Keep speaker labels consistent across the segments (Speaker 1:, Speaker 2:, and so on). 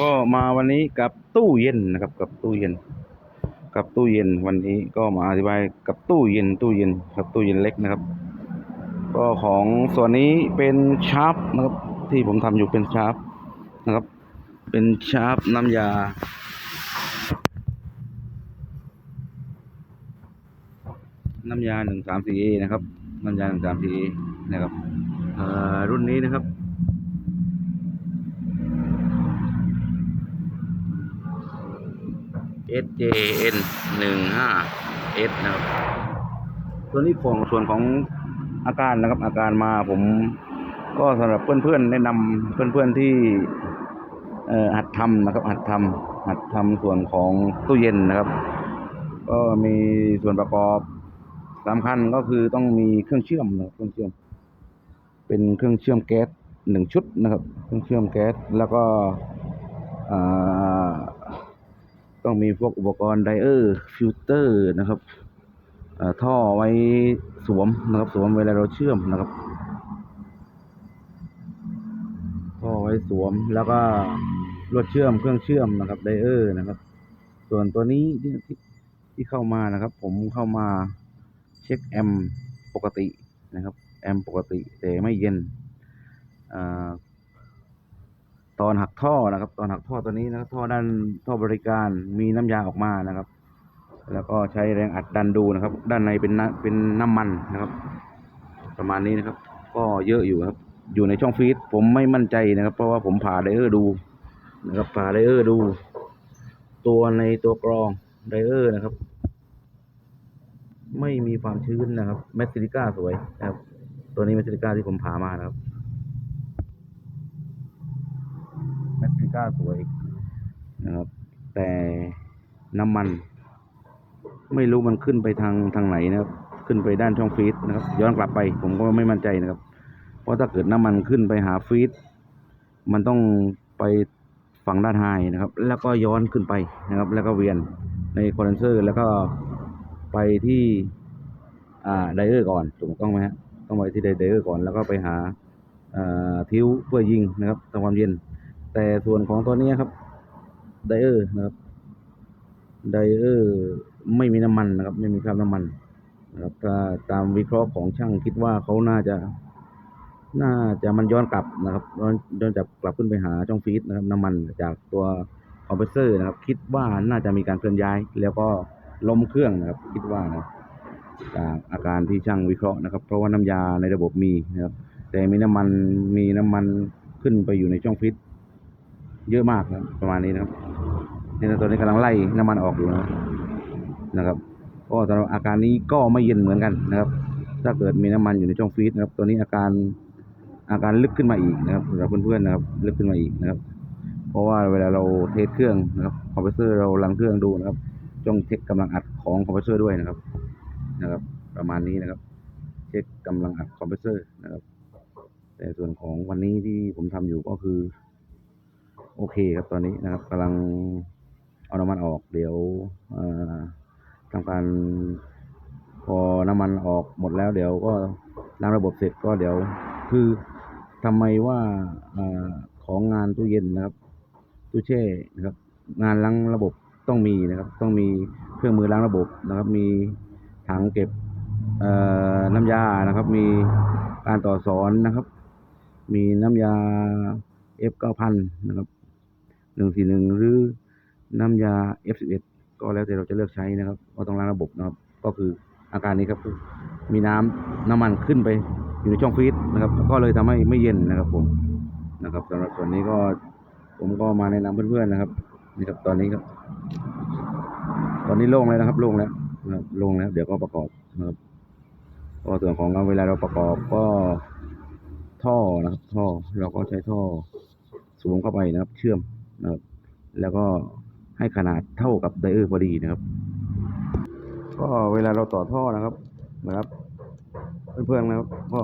Speaker 1: ก็มาวันนี้กับตู้เย็นนะครับ กับตู้เย็น กับตู้เย็นวันนี้ก็มาอธิบายกับตู้เย็นตู้เย็นกับตู้เย็นเล็กนะครับ ก็ของส่วนนี้เป็นชาร์ปนะครับที่ผมทำอยู่เป็นชาร์ปนะครับ เป็นชาร์ปน้ำยาน้ำยาหนึ่งสามสี่เอนะครับ น้ำยาหนึ่งสามสี่เอนะครับรุ่นนี้นะครับ SJN หนึ่งห้า S นะครับตัวนนี้ของส่วนของอาการนะครับ อาการมาผมก็สำหรับเพื่อนๆแนะนำเพื่อนๆที่หัดทำนะครับ หัดทำหัดทำส่วนของตู้เย็นนะครับ ก็มีส่วนประกอบสำคัญก็คือต้องมีเครื่องเชื่อมนะเครื่องเชื่อม เป็นเครื่องเชื่อมแก๊สหนึ่งชุดนะครับ เครื่องเชื่อมแก๊สแล้วก็ ต้องมีพวกอุปกรณ์ไดเออร์ฟิลเตอร์นะครับท่อไว้สวมนะครับสวมเวลาเราเชื่อมนะครับ ท่อไว้สวมแล้วก็ลวดเชื่อมเครื่องเชื่อมนะครับไดเออร์นะครับ ส่วนตัวนี้ที่ที่เข้ามานะครับ ผมเข้ามาเช็คแอมปกตินะครับ แอมปกติแต่ไม่เย็นอา ตอนหักท่อนะครับ ตอนหักท่อตัวนี้นะครับท่อด้านท่อบริการมีน้ำยาออกมานะครับ แล้วก็ใช้แรงอัดดันดูนะครับ ด้านในเป็นน้ำเป็นน้ำมันนะครับ ประมาณนี้นะครับ ก็เยอะอยู่ครับ อยู่ในช่องฟีดผมไม่มั่นใจนะครับ เพราะว่าผมผ่าไดเออร์ดูนะครับผ่าไดเออร์ดู ตัวในตัวกรองไดเออร์นะครับ ไม่มีความชื้นนะครับแมสซิลิก้าสวยนะครับ ตัวนี้แมสซิลิก้าที่ผมผ่ามานะครับ แมสซิลิก้าสวยนะครับ แต่น้ำมัน ไม่รู้มันขึ้นไปทางทางไหนนะครับ ขึ้นไปด้านช่องฟีดนะครับ ย้อนกลับไปผมก็ไม่มั่นใจนะครับ เพราะถ้าเกิดน้ำมันขึ้นไปหาฟีดมันต้องไปฝั่งด้านไฮนะครับ แล้วก็ย้อนขึ้นไปนะครับ แล้วก็เวียนในคอนเดนเซอร์ แล้วก็ไปที่อ่าไดเออร์ก่อนถูกต้องไหมฮะต้องไปที่ไดเออร์ก่อนแล้วก็ไปหาอ่าทิวเพื่อยิงนะครับทำความเย็น แต่ส่วนของตัวนี้ครับไดเออร์นะครับไดเออร์ไม่มีน้ำมันนะครับ ไม่มีคราบน้ำมันนะครับถ้าตามวิเคราะห์ของช่างคิดว่าเขาน่าจะ น่าจะมันย้อนกลับนะครับย้อนย้อนจับกลับขึ้นไปหาช่องฟีดนะครับน้ำมันจากตัวคอมเพรสเซอร์นะครับ คิดว่าน่าจะมีการเคลื่อนย้าย แล้วก็ล้มเครื่องนะครับ คิดว่านะจากอาการที่ช่างวิเคราะห์นะครับ เพราะว่าน้ำยาในระบบมีนะครับ แต่มีน้ำมันมีน้ำมันขึ้นไปอยู่ในช่องฟีด เยอะมากนะครับประมาณนี้นะครับนี่นะตัวนี้กำลังไล่น้ำมันออกอยู่นะนะครับก็สำหรับอาการนี้ก็ไม่เย็นเหมือนกันนะครับ ถ้าเกิดมีน้ำมันอยู่ในช่องฟีดนะครับ ตัวนี้อาการอาการลึกขึ้นมาอีกนะครับสำหรับเพื่อนๆนะครับ ลึกขึ้นมาอีกนะครับ เพราะว่าเวลาเราเทสเครื่องนะครับคอมเพรสเซอร์เราลังเครื่องดูนะครับต้องเช็คกำลังอัดของคอมเพรสเซอร์ด้วยนะครับนะครับ ประมาณนี้นะครับ เช็คกำลังอัดคอมเพรสเซอร์นะครับ แต่ส่วนของวันนี้ที่ผมทำอยู่ก็คือ โอเคครับตอนนี้นะครับกำลังเอาน้ำมันออกเดี๋ยวทำการพอน้ำมันออกหมดแล้ว เดี๋ยวก็ล้างระบบเสร็จก็เดี๋ยวคือทำไมว่าอของงานตู้เย็นนะครับตู้แช่นะครับ งานล้างระบบต้องมีนะครับ ต้องมีเครื่องมือล้างระบบนะครับ มีถังเก็บน้ำยานะครับ มีการต่อสอนนะครับ มีน้ำยา F 9 0 0นะครับ หนึ่งสี่หนึ่งหรือน้ำยา F 1 1 ก็แล้วแต่เราจะเลือกใช้นะครับก็ต้องล้างระบบนะครับ ก็คืออาการนี้ครับคือมีน้ำน้ำมันขึ้นไปอยู่ในช่องฟรีซนะครับ ก็เลยทำให้ไม่เย็นนะครับผมนะครับสำหรับส่วนนี้ก็ผมก็มาแนะนำเพื่อนๆนะครับนี่ครับตอนนี้ครับ ตอนนี้โล่งแล้วนะครับโล่งแล้วนะครับโล่งแล้ว เดี๋ยวก็ประกอบนะครับก็ส่วนของเราเวลาเราประกอบก็ท่อนะครับ ท่อเราก็ใช้ท่อสวมเข้าไปนะครับ เชื่อม นะครับ แล้วก็ให้ขนาดเท่ากับไดเออร์พอดีนะครับ ก็เวลาเราต่อท่อนะครับนะครับ เพื่อนๆนะครับก็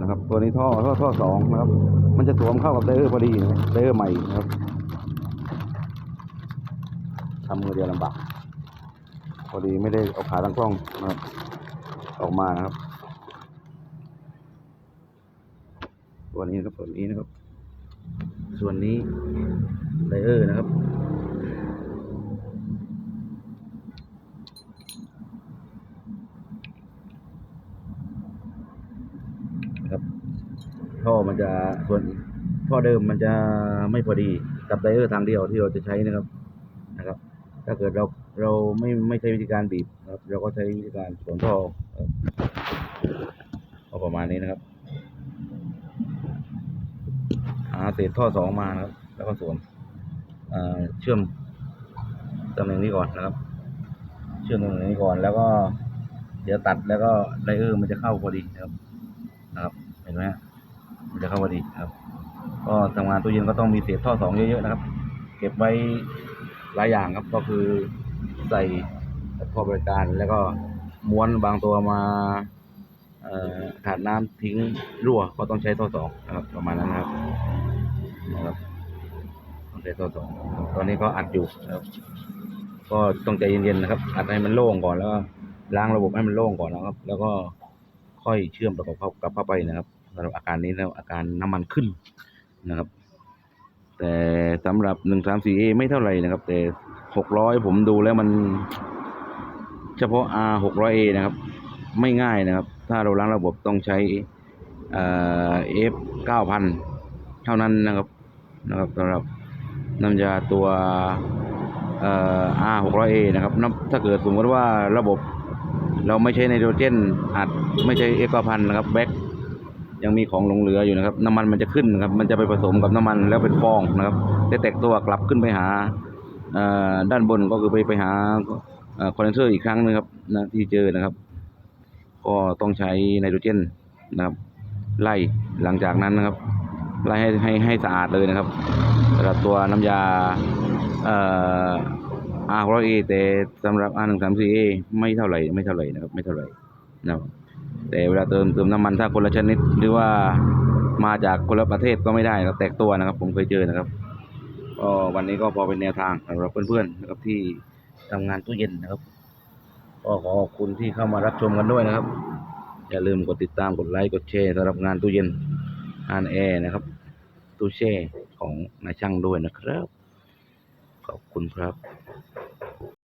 Speaker 1: นะครับตัวนี้ท่อท่อท่อสองนะครับ มันจะสวมเข้ากับไดเออร์พอดีนะครับไดเออร์ใหม่นะครับทำมือเดียวลำบากพอดีไม่ได้เอาขาตั้งกล้องนะครับออกมานะครับ ตัวนี้นะครับตัวนี้นะครับ ส่วนนี้ไดเออร์นะครับ ครับ ท่อมันจะส่วนท่อเดิมมันจะไม่พอดีกับไดเออร์ทางเดียวที่เราจะใช้นะครับนะครับ ถ้าเกิดเราเราไม่ไม่ใช้วิธีการบีบครับ เราก็ใช้วิธีการสวนท่อก็ประมาณนี้นะครับหา เศษท่อสองมานะครับ แล้วก็สวมเชื่อมตำแหน่งนี้ก่อนนะครับ เชื่อมตำแหน่งนี้ก่อนแล้วก็ เดี๋ยวตัดแล้วก็ไดเออร์มันจะเข้าพอดีนะครับ นะครับ เห็นไหมฮะมันจะเข้าพอดีครับ ก็ทำงานตู้เย็นก็ต้องมีเศษท่อสองเยอะๆนะครับ เก็บไว้หลายอย่างครับ ก็คือใส่ท่อบริการแล้วก็ม้วนบางตัวมาเอ่อขาดน้ำทิ้งรั่วก็ต้องใช้ท่อสองนะครับประมาณนั้นนะครับ นะครับต้องใช้ท่สองตอนนี้ก็อัดอยู่นะครับ ก็ต้องใจเย็นๆนะครับ อัดให้มันโล่งก่อนแล้วล้างระบบให้มันโล่งก่อนนะครับ แล้วก็ค่อยเชื่อมต่อกับเข้ากับเข้าไปนะครับสำหรับอาการนี้แล้วอาการน้ำมันขึ้นนะครับ แต่สำหรับหนึ่งสามสี่เอไม่เท่าไหร่นะครับ แต่หกร้อยผมดูแล้วมัน เฉพาะ R หกร้อยเอนะครับ ไม่ง่ายนะครับ ถ้าเราล้างระบบต้องใช้เอ่อ F เก้าพันเท่านั้นนะครับ นะครับสำหรับน้ำยาตัวเอ่อ R หกร้อยเอนะครับน้ำถ้าเกิดสมมติว่าระบบ เราไม่ใช้ไนโตรเจนอัดไม่ใช้ F เก้าพันนะครับแบ็คยังมีของหลงเหลืออยู่นะครับ น้ำมันมันจะขึ้นนะครับ มันจะไปผสมกับน้ำมันแล้วเป็นฟองนะครับจะแตกตัวกลับขึ้นไปหาด้านบนก็คือไปไปหาคอนเดนเซอร์อีกครั้งนึงครับนะที่เจอนะครับ ก็ต้องใช้ไนโตรเจนนะครับ ไล่หลังจากนั้นนะครับ ไล่ให้ให้ให้สะอาดเลยนะครับสำหรับตัวน้ำยาเอ่อ R ร้อยเอแต่สำหรับ R หนึ่งสามสี่เอไม่เท่าไหร่ไม่เท่าไหร่นะครับไม่เท่าไหร่นะครับแต่เวลาเติมเติมน้ำมันถ้าคนละชนิดหรือว่ามาจากคนละประเทศก็ไม่ได้นะครับแตกตัวนะครับ ผมเคยเจอนะครับก็วันนี้ก็พอเป็นแนวทางสำหรับเพื่อนๆนะครับที่ทำงานตู้เย็นนะครับก็ขอขอบคุณที่เข้ามารับชมกันด้วยนะครับ อย่าลืมกดติดตามกดไลค์กดแชร์สำหรับงานตู้เย็น อานแอร์นะครับตู้แช่ของนายช่างด้วยนะครับ ขอบคุณครับ